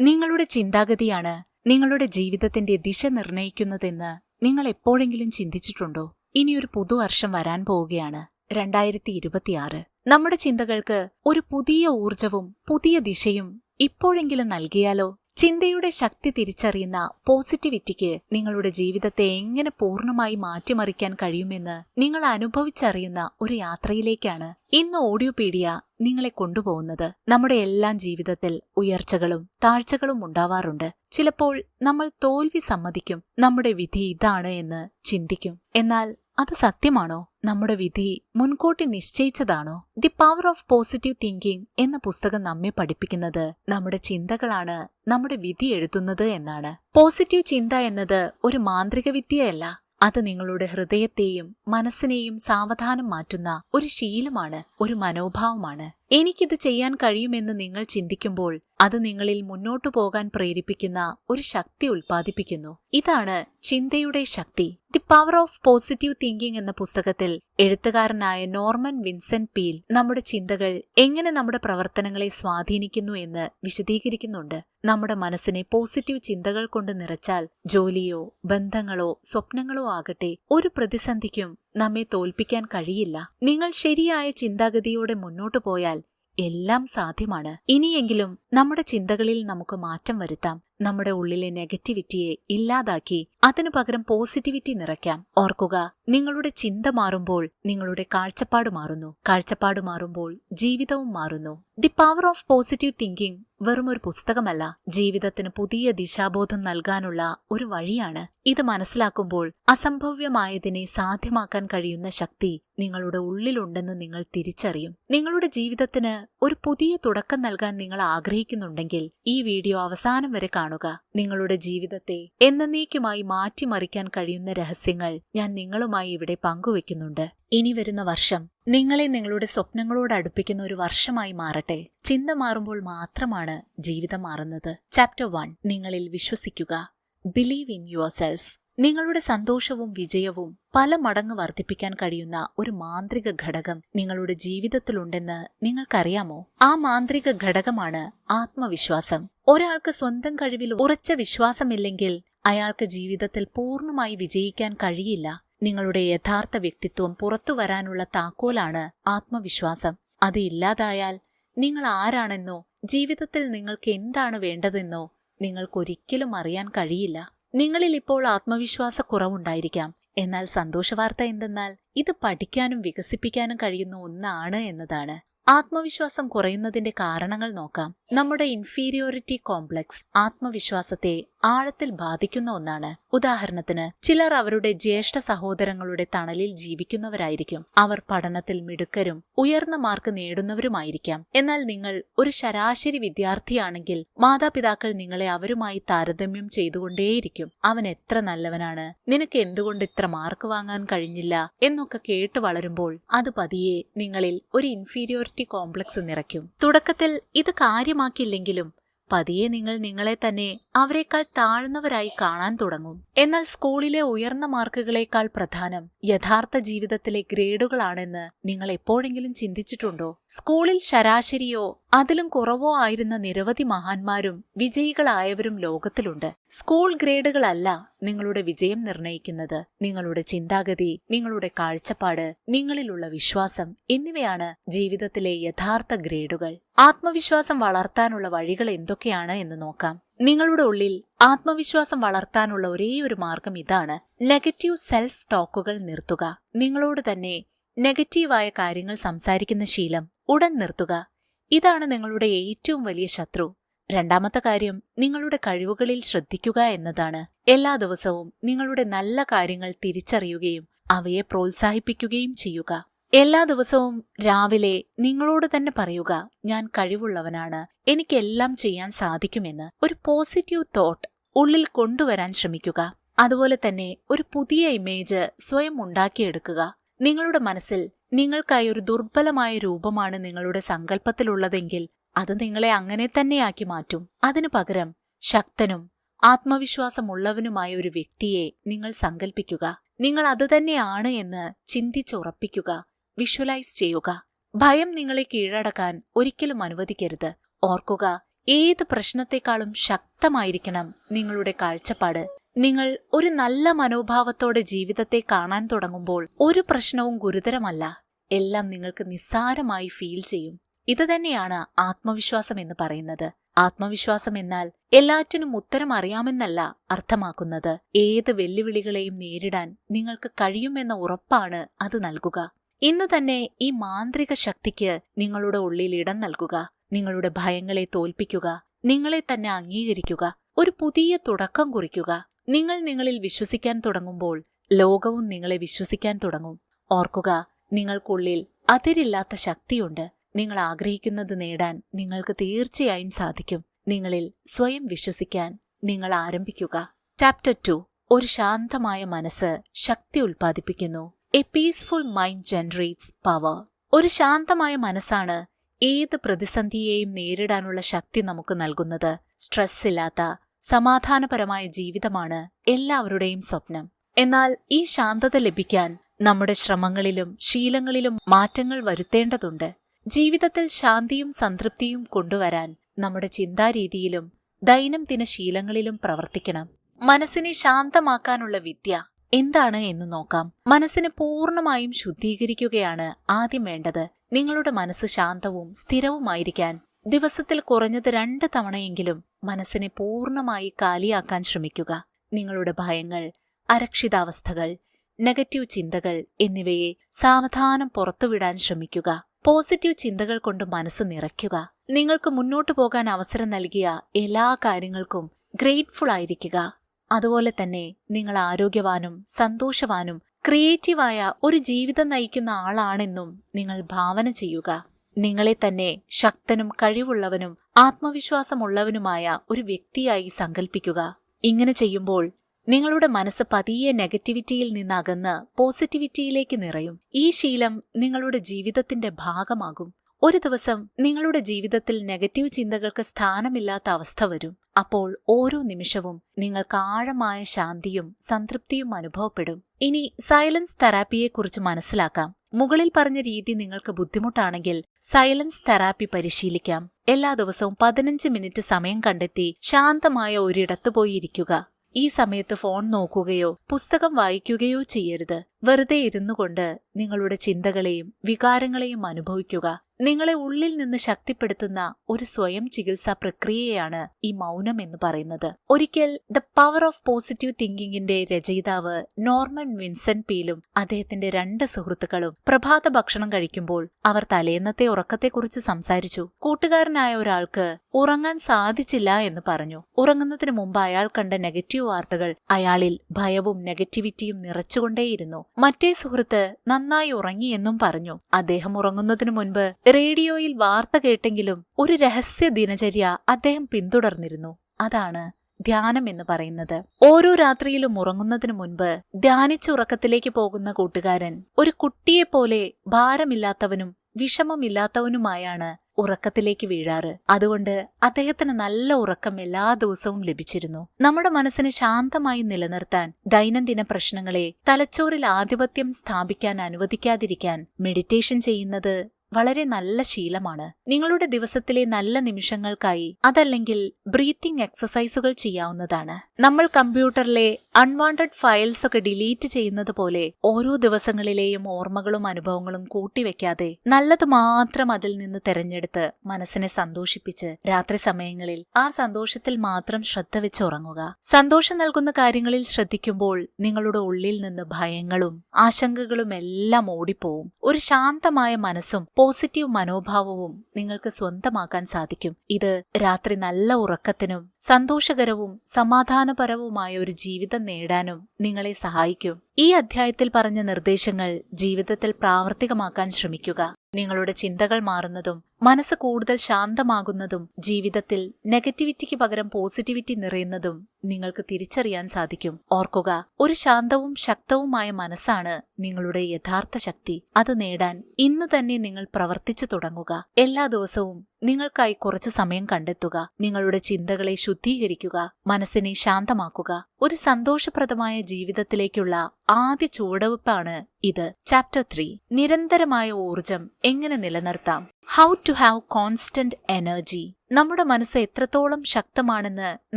നിങ്ങളുടെ ചിന്താഗതിയാണ് നിങ്ങളുടെ ജീവിതത്തിന്റെ ദിശ നിർണയിക്കുന്നതെന്ന് നിങ്ങൾ എപ്പോഴെങ്കിലും ചിന്തിച്ചിട്ടുണ്ടോ? ഇനിയൊരു പുതുവർഷം വരാൻ പോവുകയാണ് രണ്ടായിരത്തി ഇരുപത്തിയാറ് നമ്മുടെ ചിന്തകൾക്ക് ഒരു പുതിയ ഊർജവും പുതിയ ദിശയും ഇപ്പോഴെങ്കിലും നൽകിയാലോ? ചിന്തയുടെ ശക്തി തിരിച്ചറിയുന്ന പോസിറ്റിവിറ്റിക്ക് നിങ്ങളുടെ ജീവിതത്തെ എങ്ങനെ പൂർണമായി മാറ്റിമറിക്കാൻ കഴിയുമെന്ന് നിങ്ങൾ അനുഭവിച്ചറിയുന്ന ഒരു യാത്രയിലേക്കാണ് ഇന്ന് ഓഡിയോപീഡിയ നിങ്ങളെ കൊണ്ടുപോകുന്നത്. നമ്മുടെ എല്ലാം ജീവിതത്തിൽ ഉയർച്ചകളും താഴ്ചകളും ഉണ്ടാവാറുണ്ട്. ചിലപ്പോൾ നമ്മൾ തോൽവി സമ്മതിക്കും. നമ്മുടെ വിധി ഇതാണ് എന്ന് ചിന്തിക്കും. എന്നാൽ അത് സത്യമാണോ? നമ്മുടെ വിധി മുൻകൂട്ടി നിശ്ചയിച്ചതാണോ? The power of positive thinking എന്ന പുസ്തകം നമ്മെ പഠിപ്പിക്കുന്നത് നമ്മുടെ ചിന്തകളാണ് നമ്മുടെ വിധി എഴുതുന്നത് എന്നാണ്. പോസിറ്റീവ് ചിന്ത എന്നത് ഒരു മാന്ത്രിക വിദ്യയല്ല. അത് നിങ്ങളുടെ ഹൃദയത്തെയും മനസ്സിനെയും സാവധാനം മാറ്റുന്ന ഒരു ശീലമാണ് ഒരു മനോഭാവമാണ്. എനിക്കിത് ചെയ്യാൻ കഴിയുമെന്ന് നിങ്ങൾ ചിന്തിക്കുമ്പോൾ അത് നിങ്ങളിൽ മുന്നോട്ടു പോകാൻ പ്രേരിപ്പിക്കുന്ന ഒരു ശക്തി ഉൽപ്പാദിപ്പിക്കുന്നു. ഇതാണ് ചിന്തയുടെ ശക്തി. The power of positive thinking എന്ന പുസ്തകത്തിൽ എഴുത്തുകാരനായ നോർമൻ വിൻസെന്റ് പീൽ നമ്മുടെ ചിന്തകൾ എങ്ങനെ നമ്മുടെ പ്രവർത്തനങ്ങളെ സ്വാധീനിക്കുന്നു എന്ന് വിശദീകരിക്കുന്നുണ്ട്. നമ്മുടെ മനസ്സിനെ പോസിറ്റീവ് ചിന്തകൾ കൊണ്ട് നിറച്ചാൽ ജോലിയോ ബന്ധങ്ങളോ സ്വപ്നങ്ങളോ ആകട്ടെ ഒരു പ്രതിസന്ധിക്കും നമ്മെ തോൽപ്പിക്കാൻ കഴിയില്ല. നിങ്ങൾ ശരിയായ ചിന്താഗതിയോടെ മുന്നോട്ടു പോയാൽ എല്ലാം സാധ്യമാണ്. ഇനിയെങ്കിലും നമ്മുടെ ചിന്തകളിൽ നമുക്ക് മാറ്റം വരുത്താം. നമ്മുടെ ഉള്ളിലെ നെഗറ്റിവിറ്റിയെ ഇല്ലാതാക്കി അതിനു പകരം പോസിറ്റിവിറ്റി നിറയ്ക്കാം. ഓർക്കുക നിങ്ങളുടെ ചിന്ത മാറുമ്പോൾ നിങ്ങളുടെ കാഴ്ചപ്പാട് മാറുന്നു. കാഴ്ചപ്പാട് മാറുമ്പോൾ ജീവിതവും മാറുന്നു. The power of positive thinking വെറും ഒരു പുസ്തകമല്ല. ജീവിതത്തിന് പുതിയ ദിശാബോധം നൽകാനുള്ള ഒരു വഴിയാണ്. ഇത് മനസ്സിലാക്കുമ്പോൾ അസംഭവ്യമായതിനെ സാധ്യമാക്കാൻ കഴിയുന്ന ശക്തി നിങ്ങളുടെ ഉള്ളിലുണ്ടെന്ന് നിങ്ങൾ തിരിച്ചറിയും. നിങ്ങളുടെ ജീവിതത്തിന് ഒരു പുതിയ തുടക്കം നൽകാൻ നിങ്ങൾ ആഗ്രഹിക്കുന്നുണ്ടെങ്കിൽ ഈ വീഡിയോ അവസാനം വരെ കാണുക. നിങ്ങളുടെ ജീവിതത്തെ എന്നേക്കുമായി മാറ്റിമറിക്കാൻ കഴിയുന്ന രഹസ്യങ്ങൾ ഞാൻ നിങ്ങളുമായി ഇവിടെ പങ്കുവെക്കുന്നുണ്ട്. ഇനി വരുന്ന വർഷം നിങ്ങളെ നിങ്ങളുടെ സ്വപ്നങ്ങളോട് അടുപ്പിക്കുന്ന ഒരു വർഷമായി മാറട്ടെ. ചിന്ത മാറുമ്പോൾ മാത്രമാണ് ജീവിതം മാറുന്നത്. ചാപ്റ്റർ വൺ നിങ്ങളിൽ വിശ്വസിക്കുക. ബിലീവ് ഇൻ യുവർ സെൽഫ് നിങ്ങളുടെ സന്തോഷവും വിജയവും പല മടങ്ങ് വർദ്ധിപ്പിക്കാൻ കഴിയുന്ന ഒരു മാന്ത്രിക ഘടകം നിങ്ങളുടെ ജീവിതത്തിലുണ്ടെന്ന് നിങ്ങൾക്കറിയാമോ? ആ മാന്ത്രിക ഘടകമാണ് ആത്മവിശ്വാസം. ഒരാൾക്ക് സ്വന്തം കഴിവിൽ ഉറച്ച വിശ്വാസമില്ലെങ്കിൽ അയാൾക്ക് ജീവിതത്തിൽ പൂർണമായി വിജയിക്കാൻ കഴിയില്ല. നിങ്ങളുടെ യഥാർത്ഥ വ്യക്തിത്വം പുറത്തു വരാനുള്ള താക്കോലാണ് ആത്മവിശ്വാസം. അത് ഇല്ലാതായാൽ നിങ്ങൾ ആരാണെന്നോ ജീവിതത്തിൽ നിങ്ങൾക്ക് എന്താണ് വേണ്ടതെന്നോ നിങ്ങൾക്കൊരിക്കലും അറിയാൻ കഴിയില്ല. നിങ്ങളിൽ ഇപ്പോൾ ആത്മവിശ്വാസക്കുറവുണ്ടായിരിക്കാം. എന്നാൽ സന്തോഷവാർത്ത എന്തെന്നാൽ ഇത് പഠിക്കാനും വികസിപ്പിക്കാനും കഴിയുന്ന ഒന്നാണ് എന്നതാണ്. ആത്മവിശ്വാസം കുറയുന്നതിന്റെ കാരണങ്ങൾ നോക്കാം. നമ്മുടെ ഇൻഫീരിയോറിറ്റി കോംപ്ലക്സ് ആത്മവിശ്വാസത്തെ ആഴത്തിൽ ബാധിക്കുന്ന ഒന്നാണ്. ഉദാഹരണത്തിന് ചിലർ അവരുടെ ജ്യേഷ്ഠ സഹോദരങ്ങളുടെ തണലിൽ ജീവിക്കുന്നവരായിരിക്കും. അവർ പഠനത്തിൽ മിടുക്കരും ഉയർന്ന മാർക്ക് നേടുന്നവരുമായിരിക്കാം. എന്നാൽ നിങ്ങൾ ഒരു ശരാശരി വിദ്യാർത്ഥിയാണെങ്കിൽ മാതാപിതാക്കൾ നിങ്ങളെ അവരുമായി താരതമ്യം ചെയ്തുകൊണ്ടേയിരിക്കും. അവൻ എത്ര നല്ലവനാണ്? നിനക്ക് എന്തുകൊണ്ട് ഇത്ര മാർക്ക് വാങ്ങാൻ കഴിഞ്ഞില്ല? എന്നൊക്കെ കേട്ടു വളരുമ്പോൾ അത് പതിയെ നിങ്ങളിൽ ഒരു ഇൻഫീരിയോറിറ്റി കോംപ്ലക്സ് നിറയ്ക്കും. തുടക്കത്തിൽ ഇത് കാര്യമാക്കിയില്ലെങ്കിലും പതിയെ നിങ്ങൾ നിങ്ങളെ തന്നെ അവരെക്കാൾ താഴ്ന്നവരായി കാണാൻ തുടങ്ങും. എന്നാൽ സ്കൂളിലെ ഉയർന്ന മാർക്കുകളേക്കാൾ പ്രധാനം യഥാർത്ഥ ജീവിതത്തിലെ ഗ്രേഡുകളാണെന്ന് നിങ്ങൾ എപ്പോഴെങ്കിലും ചിന്തിച്ചിട്ടുണ്ടോ? സ്കൂളിൽ ശരാശരിയോ അതിലും കുറവോ ആയിരുന്ന നിരവധി മഹാന്മാരും വിജയികളായവരും ലോകത്തിലുണ്ട്. സ്കൂൾ ഗ്രേഡുകളല്ല നിങ്ങളുടെ വിജയം നിർണയിക്കുന്നത്. നിങ്ങളുടെ ചിന്താഗതി നിങ്ങളുടെ കാഴ്ചപ്പാട് നിങ്ങളിലുള്ള വിശ്വാസം എന്നിവയാണ് ജീവിതത്തിലെ യഥാർത്ഥ ഗ്രേഡുകൾ. ആത്മവിശ്വാസം വളർത്താനുള്ള വഴികൾ എന്തൊക്കെയാണ് എന്ന് നോക്കാം. നിങ്ങളുടെ ഉള്ളിൽ ആത്മവിശ്വാസം വളർത്താനുള്ള ഒരേയൊരു മാർഗം ഇതാണ്. നെഗറ്റീവ് സെൽഫ് ടോക്കുകൾ നിർത്തുക. നിങ്ങളോട് തന്നെ നെഗറ്റീവായ കാര്യങ്ങൾ സംസാരിക്കുന്ന ശീലം ഉടൻ നിർത്തുക. ഇതാണ് നിങ്ങളുടെ ഏറ്റവും വലിയ ശത്രു. രണ്ടാമത്തെ കാര്യം നിങ്ങളുടെ കഴിവുകളിൽ ശ്രദ്ധിക്കുക എന്നതാണ്. എല്ലാ ദിവസവും നിങ്ങളുടെ നല്ല കാര്യങ്ങൾ തിരിച്ചറിയുകയും അവയെ പ്രോത്സാഹിപ്പിക്കുകയും ചെയ്യുക. എല്ലാ ദിവസവും രാവിലെ നിങ്ങളോട് തന്നെ പറയുക ഞാൻ കഴിവുള്ളവനാണ്. എനിക്കെല്ലാം ചെയ്യാൻ സാധിക്കുമെന്ന്. ഒരു പോസിറ്റീവ് തോട്ട് ഉള്ളിൽ കൊണ്ടുവരാൻ ശ്രമിക്കുക. അതുപോലെ തന്നെ ഒരു പുതിയ ഇമേജ് സ്വയം ഉണ്ടാക്കിയെടുക്കുക. നിങ്ങളുടെ മനസ്സിൽ നിങ്ങൾക്കായി ഒരു ദുർബലമായ രൂപമാണ് നിങ്ങളുടെ സങ്കല്പത്തിലുള്ളതെങ്കിൽ അത് നിങ്ങളെ അങ്ങനെ തന്നെയാക്കി മാറ്റും. അതിനു പകരം ശക്തനും ആത്മവിശ്വാസമുള്ളവനുമായ ഒരു വ്യക്തിയെ നിങ്ങൾ സങ്കല്പിക്കുക നിങ്ങൾ അതുതന്നെയാണ് എന്ന് ചിന്തിച്ചുറപ്പിക്കുക. വിഷ്വലൈസ് ചെയ്യുക. ഭയം നിങ്ങളെ കീഴടക്കാൻ ഒരിക്കലും അനുവദിക്കരുത്. ഓർക്കുക ഏത് പ്രശ്നത്തെക്കാളും ശക്തമായിരിക്കണം നിങ്ങളുടെ കാഴ്ചപ്പാട്. നിങ്ങൾ ഒരു നല്ല മനോഭാവത്തോടെ ജീവിതത്തെ കാണാൻ തുടങ്ങുമ്പോൾ ഒരു പ്രശ്നവും ഗുരുതരമല്ല. എല്ലാം നിങ്ങൾക്ക് നിസ്സാരമായി ഫീൽ ചെയ്യും. ഇത് തന്നെയാണ് ആത്മവിശ്വാസം എന്ന് പറയുന്നത്. ആത്മവിശ്വാസം എന്നാൽ എല്ലാറ്റിനും ഉത്തരം അറിയാമെന്നല്ല അർത്ഥമാക്കുന്നത്. ഏത് വെല്ലുവിളികളെയും നേരിടാൻ നിങ്ങൾക്ക് കഴിയുമെന്ന ഉറപ്പാണ് അത് നൽകുക. ഇന്ന് തന്നെ ഈ മാന്ത്രിക ശക്തിക്ക് നിങ്ങളുടെ ഉള്ളിൽ ഇടം നൽകുക. നിങ്ങളുടെ ഭയങ്ങളെ തോൽപ്പിക്കുക. നിങ്ങളെ തന്നെ അംഗീകരിക്കുക. ഒരു പുതിയ തുടക്കം കുറിക്കുക. നിങ്ങൾ നിങ്ങളിൽ വിശ്വസിക്കാൻ തുടങ്ങുമ്പോൾ ലോകവും നിങ്ങളെ വിശ്വസിക്കാൻ തുടങ്ങും. ഓർക്കുക നിങ്ങൾക്കുള്ളിൽ അതിരില്ലാത്ത ശക്തിയുണ്ട്. നിങ്ങൾ ആഗ്രഹിക്കുന്നത് നേടാൻ നിങ്ങൾക്ക് തീർച്ചയായും സാധിക്കും. നിങ്ങളിൽ സ്വയം വിശ്വസിക്കാൻ നിങ്ങൾ ആരംഭിക്കുക. ചാപ്റ്റർ ടു ഒരു ശാന്തമായ മനസ്സ് ശക്തി ഉൽപ്പാദിപ്പിക്കുന്നു. A peaceful mind generates power ഒരു ശാന്തമായ മനസ്സാണ് ഏത് പ്രതിസന്ധിയെയും നേരിടാനുള്ള ശക്തി നമുക്ക് നൽകുന്നത്. സ്ട്രെസ് ഇല്ലാത്ത സമാധാനപരമായ ജീവിതമാണ് എല്ലാവരുടെയും സ്വപ്നം. എന്നാൽ ഈ ശാന്തത ലഭിക്കാൻ നമ്മുടെ ശ്രമങ്ങളിലും ശീലങ്ങളിലും മാറ്റങ്ങൾ വരുത്തേണ്ടതുണ്ട്. ജീവിതത്തിൽ ശാന്തിയും സംതൃപ്തിയും കൊണ്ടുവരാൻ നമ്മുടെ ചിന്താരീതിയിലും ദൈനംദിന ശീലങ്ങളിലും പ്രവർത്തിക്കണം. മനസ്സിനെ ശാന്തമാക്കാനുള്ള വിദ്യ എന്താണ് എന്ന് നോക്കാം. മനസ്സിനെ പൂർണമായും ശുദ്ധീകരിക്കുകയാണ് ആദ്യം വേണ്ടത്. നിങ്ങളുടെ മനസ്സ് ശാന്തവും സ്ഥിരവുമായിരിക്കാൻ ദിവസത്തിൽ കുറഞ്ഞത് രണ്ട് തവണയെങ്കിലും മനസ്സിനെ പൂർണമായി കാലിയാക്കാൻ ശ്രമിക്കുക. നിങ്ങളുടെ ഭയങ്ങൾ അരക്ഷിതാവസ്ഥകൾ നെഗറ്റീവ് ചിന്തകൾ എന്നിവയെ സാവധാനം പുറത്തുവിടാൻ ശ്രമിക്കുക. പോസിറ്റീവ് ചിന്തകൾ കൊണ്ട് മനസ്സ് നിറയ്ക്കുക. നിങ്ങൾക്ക് മുന്നോട്ടു പോകാൻ അവസരം നൽകിയ എല്ലാ കാര്യങ്ങൾക്കും ഗ്രേറ്റ്ഫുൾ ആയിരിക്കുക. അതുപോലെ തന്നെ നിങ്ങൾ ആരോഗ്യവാനും സന്തോഷവാനും ക്രിയേറ്റീവായ ഒരു ജീവിതം നയിക്കുന്ന ആളാണെന്നും നിങ്ങൾ ഭാവന ചെയ്യുക. നിങ്ങളെ തന്നെ ശക്തനും കഴിവുള്ളവനും ആത്മവിശ്വാസമുള്ളവനുമായ ഒരു വ്യക്തിയായി സങ്കല്പിക്കുക ഇങ്ങനെ ചെയ്യുമ്പോൾ നിങ്ങളുടെ മനസ്സ് പതിയെ നെഗറ്റിവിറ്റിയിൽ നിന്നകന്ന് പോസിറ്റിവിറ്റിയിലേക്ക് നിറയും. ഈ ശീലം നിങ്ങളുടെ ജീവിതത്തിന്റെ ഭാഗമാകും. ഒരു ദിവസം നിങ്ങളുടെ ജീവിതത്തിൽ നെഗറ്റീവ് ചിന്തകൾക്ക് സ്ഥാനമില്ലാത്ത അവസ്ഥ വരും. അപ്പോൾ ഓരോ നിമിഷവും നിങ്ങൾക്ക് ആഴമായ ശാന്തിയും സംതൃപ്തിയും അനുഭവപ്പെടും. ഇനി സൈലൻസ് തെറാപ്പിയെക്കുറിച്ച് മനസ്സിലാക്കാം. മുകളിൽ പറഞ്ഞ രീതി നിങ്ങൾക്ക് ബുദ്ധിമുട്ടാണെങ്കിൽ സൈലൻസ് തെറാപ്പി പരിശീലിക്കാം. എല്ലാ ദിവസവും പതിനഞ്ച് മിനിറ്റ് സമയം കണ്ടെത്തി ശാന്തമായ ഒരിടത്ത് പോയിരിക്കുക ഈ സമയത്ത് ഫോൺ നോക്കുകയോ പുസ്തകം വായിക്കുകയോ ചെയ്യരുത്. വെറുതെ ഇരുന്നു കൊണ്ട് നിങ്ങളുടെ ചിന്തകളെയും വികാരങ്ങളെയും അനുഭവിക്കുക. നിങ്ങളെ ഉള്ളിൽ നിന്ന് ശക്തിപ്പെടുത്തുന്ന ഒരു സ്വയം ചികിത്സാ പ്രക്രിയയാണ് ഈ മൗനം എന്ന് പറയുന്നത്. ഒരിക്കൽ ദ പവർ ഓഫ് പോസിറ്റീവ് തിങ്കിങ്ങിന്റെ രചയിതാവ് നോർമൻ വിൻസെന്റ് പീലും അദ്ദേഹത്തിന്റെ രണ്ട് സുഹൃത്തുക്കളും പ്രഭാത ഭക്ഷണം കഴിക്കുമ്പോൾ അവർ തലേന്നത്തെ ഉറക്കത്തെക്കുറിച്ച് സംസാരിച്ചു. കൂട്ടുകാരനായ ഒരാൾക്ക് ഉറങ്ങാൻ സാധിച്ചില്ല എന്ന് പറഞ്ഞു. ഉറങ്ങുന്നതിന് മുമ്പ് അയാൾ കണ്ട നെഗറ്റീവ് വാർത്തകൾ അയാളിൽ ഭയവും നെഗറ്റിവിറ്റിയും നിറച്ചുകൊണ്ടേയിരുന്നു. മറ്റേ സുഹൃത്ത് നന്നായി ഉറങ്ങിയെന്നും പറഞ്ഞു. അദ്ദേഹം ഉറങ്ങുന്നതിനു മുൻപ് റേഡിയോയിൽ വാർത്ത കേട്ടെങ്കിലും ഒരു രഹസ്യ ദിനചര്യ അദ്ദേഹം പിന്തുടർന്നിരുന്നു. അതാണ് ധ്യാനം എന്ന് പറയുന്നത്. ഓരോ രാത്രിയിലും ഉറങ്ങുന്നതിനു മുൻപ് ധ്യാനിച്ചുറക്കത്തിലേക്ക് പോകുന്ന കൂട്ടുകാരൻ ഒരു കുട്ടിയെപ്പോലെ ഭാരമില്ലാത്തവനും വിഷമമില്ലാത്തവനുമായാണ് ഉറക്കത്തിലേക്ക് വീഴാറ്. അതുകൊണ്ട് അദ്ദേഹത്തിന് നല്ല ഉറക്കം എല്ലാ ദിവസവും ലഭിച്ചിരുന്നു. നമ്മുടെ മനസ്സിനെ ശാന്തമായി നിലനിർത്താൻ ദൈനംദിന പ്രശ്നങ്ങളെ തലച്ചോറിൽ ആധിപത്യം സ്ഥാപിക്കാൻ അനുവദിക്കാതിരിക്കാൻ മെഡിറ്റേഷൻ ചെയ്യുന്നത് വളരെ നല്ല ശീലമാണ്. നിങ്ങളുടെ ദിവസത്തിലെ നല്ല നിമിഷങ്ങൾക്കായി അതല്ലെങ്കിൽ ബ്രീത്തിംഗ് എക്സസൈസുകൾ ചെയ്യാവുന്നതാണ്. നമ്മൾ കമ്പ്യൂട്ടറിലെ അൺവാണ്ടഡ് ഫയൽസ് ഒക്കെ ഡിലീറ്റ് ചെയ്യുന്നത് പോലെ ഓരോ ദിവസങ്ങളിലെയും ഓർമ്മകളും അനുഭവങ്ങളും കൂട്ടിവെക്കാതെ നല്ലത് മാത്രം അതിൽ നിന്ന് തെരഞ്ഞെടുത്ത് മനസ്സിനെ സന്തോഷിപ്പിച്ച് രാത്രി സമയങ്ങളിൽ ആ സന്തോഷത്തിൽ മാത്രം ശ്രദ്ധ വെച്ച് ഉറങ്ങുക. സന്തോഷം നൽകുന്ന കാര്യങ്ങളിൽ ശ്രദ്ധിക്കുമ്പോൾ നിങ്ങളുടെ ഉള്ളിൽ നിന്ന് ഭയങ്ങളും ആശങ്കകളും എല്ലാം ഓടിപ്പോവും. ഒരു ശാന്തമായ മനസ്സും പോസിറ്റീവ് മനോഭാവവും നിങ്ങൾക്ക് സ്വന്തമാക്കാൻ സാധിക്കും. ഇത് രാത്രി നല്ല ഉറക്കത്തിനും സന്തോഷകരവും സമാധാനപരവുമായ ഒരു ജീവിതം നേടാനും നിങ്ങളെ സഹായിക്കും. ഈ അധ്യായത്തിൽ പറഞ്ഞ നിർദ്ദേശങ്ങൾ ജീവിതത്തിൽ പ്രാവർത്തികമാക്കാൻ ശ്രമിക്കുക. നിങ്ങളുടെ ചിന്തകൾ മാറുന്നതും മനസ്സ് കൂടുതൽ ശാന്തമാകുന്നതും ജീവിതത്തിൽ നെഗറ്റിവിറ്റിക്ക് പകരം പോസിറ്റിവിറ്റി നിറയുന്നതും നിങ്ങൾക്ക് തിരിച്ചറിയാൻ സാധിക്കും. ഓർക്കുക ഒരു ശാന്തവും ശക്തവുമായ മനസ്സാണ് നിങ്ങളുടെ യഥാർത്ഥ ശക്തി. അത് നേടാൻ ഇന്ന് തന്നെ നിങ്ങൾ പ്രവർത്തിച്ചു തുടങ്ങുക. എല്ലാ ദിവസവും നിങ്ങൾക്കായി കുറച്ച് സമയം കണ്ടെത്തുക. നിങ്ങളുടെ ചിന്തകളെ ശുദ്ധീകരിക്കുക. മനസ്സിനെ ശാന്തമാക്കുക. ഒരു സന്തോഷപ്രദമായ ജീവിതത്തിലേക്കുള്ള ആദ്യ ചുവടുവെപ്പാണ് ഇത്. ചാപ്റ്റർ ത്രീ നിരന്തരമായ ഊർജം എങ്ങനെ നിലനിർത്താം? How to have constant energy നമ്മുടെ മനസ്സ് എത്രത്തോളം ശക്തമാണെന്ന്